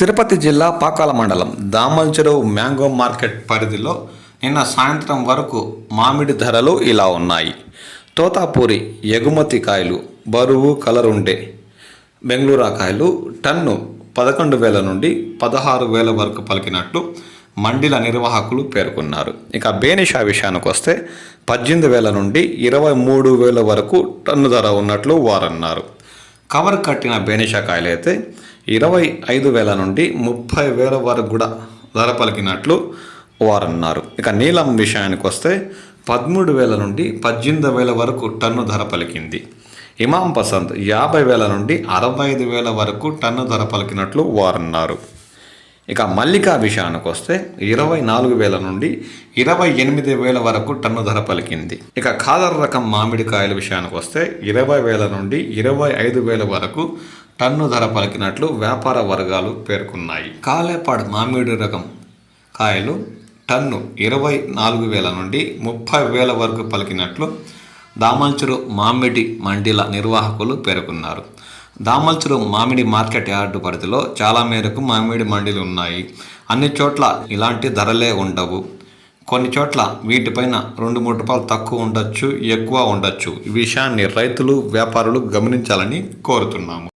తిరుపతి జిల్లా పాకాల మండలం దామల్ చెరువు మ్యాంగో మార్కెట్ పరిధిలో నిన్న సాయంత్రం వరకు మామిడి ధరలు ఇలా ఉన్నాయి. తోతాపూరి ఎగుమతి కాయలు బరువు కలరుండే. బెంగళూరు కాయలు టన్ను పదకొండు వేల నుండి పదహారు వేల వరకు పలికినట్లు మండిల నిర్వాహకులు పేర్కొన్నారు. ఇక బేనిషా విషయానికి వస్తే పద్దెనిమిది వేల నుండి ఇరవై మూడు వేల వరకు టన్ను ధర ఉన్నట్లు వారన్నారు. కవర్ కట్టిన బేనిషా అయితే ఇరవై ఐదు వేల నుండి ముప్పై వేల వరకు కూడా ధర పలికినట్లు వారన్నారు. ఇక నీలం విషయానికి వస్తే పదమూడు వేల నుండి పద్దెనిమిది వేల వరకు టన్ను ధర పలికింది. ఇమాం పసంద్ యాభై వేల నుండి అరవై ఐదు వేల వరకు టన్ను ధర పలికినట్లు వారన్నారు. ఇక మల్లికా విషయానికి వస్తే ఇరవై నాలుగు వేల నుండి ఇరవై ఎనిమిది వేల వరకు టన్ను ధర పలికింది. ఇక ఖాదర్ రకం మామిడికాయల విషయానికి వస్తే ఇరవై వేల నుండి ఇరవై ఐదు వేల వరకు టన్ను ధర పలికినట్లు వ్యాపార వర్గాలు పేర్కొన్నాయి. కాలేపాడు మామిడి రకం కాయలు టన్ను ఇరవై నాలుగు వేల నుండి ముప్పై వేల వరకు పలికినట్లు దామల్చురు మామిడి మండీల నిర్వాహకులు పేర్కొన్నారు. దామల్చురు మామిడి మార్కెట్ యార్డు పరిధిలో చాలా మేరకు మామిడి మండీలు ఉన్నాయి. అన్ని చోట్ల ఇలాంటి ధరలే ఉండవు. కొన్ని చోట్ల వీటిపైన రెండు మూడు రూపాయలు తక్కువ ఉండొచ్చు ఎక్కువ ఉండొచ్చు. ఈ విషయాన్ని రైతులు వ్యాపారులు గమనించాలని కోరుతున్నాము.